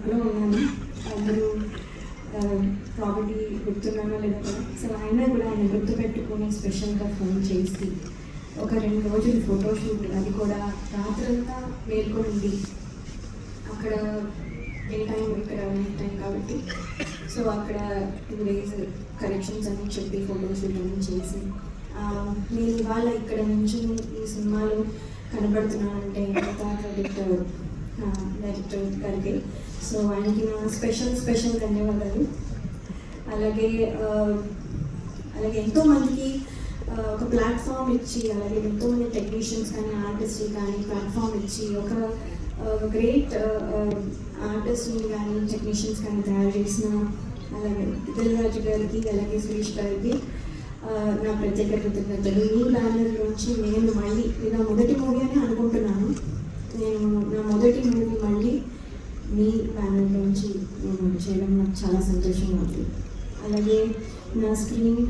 ఎక్కడో ఉన్నాను? అందరూ ప్రాపర్టీ గుర్తున్నానో లేదో సో ఆయన కూడా ఆయన గుర్తుపెట్టుకొని స్పెషల్గా ఫోన్ చేసి ఒక రెండు రోజులు ఫోటోషూట్ అది కూడా రాత్రంతా మేల్కొని అక్కడ ఏ టైం ఇక్కడ నైట్ టైం కాబట్టి సో అక్కడ టూ డేస్ కరెక్షన్స్ అని చెప్పి ఫోటోషూట్ అని చేసి నేను ఇవాళ ఇక్కడ నుంచి ఈ సినిమాలో కనబడుతున్నానంటే ఎంత క్రెడిట్ డైరెక్టర్ గారికి సో ఆయనకి నా స్పెషల్ స్పెషల్ ధన్యవాదాలు. అలాగే అలాగే ఎంతో మందికి ఒక ప్లాట్ఫామ్ ఇచ్చి అలాగే ఎంతోమంది టెక్నీషియన్స్ కానీ ఆర్టిస్ట్ కానీ ప్లాట్ఫామ్ ఇచ్చి ఒక గ్రేట్ ఆర్టిస్ట్ని కానీ టెక్నీషియన్స్ కానీ తయారు చేసిన అలాగే దిల్రాజు గారికి అలాగే సురేష్ గారికి నా ప్రత్యేక కృతజ్ఞతలు. ఈ బ్యానర్ నుంచి నేను మళ్ళీ నా మొదటి మూవీ అని నా మళ్ళీ మీ ప్యానల్ నుంచి నేను చేయడం నాకు చాలా సంతోషంగా ఉంది. అలాగే నా స్క్రీన్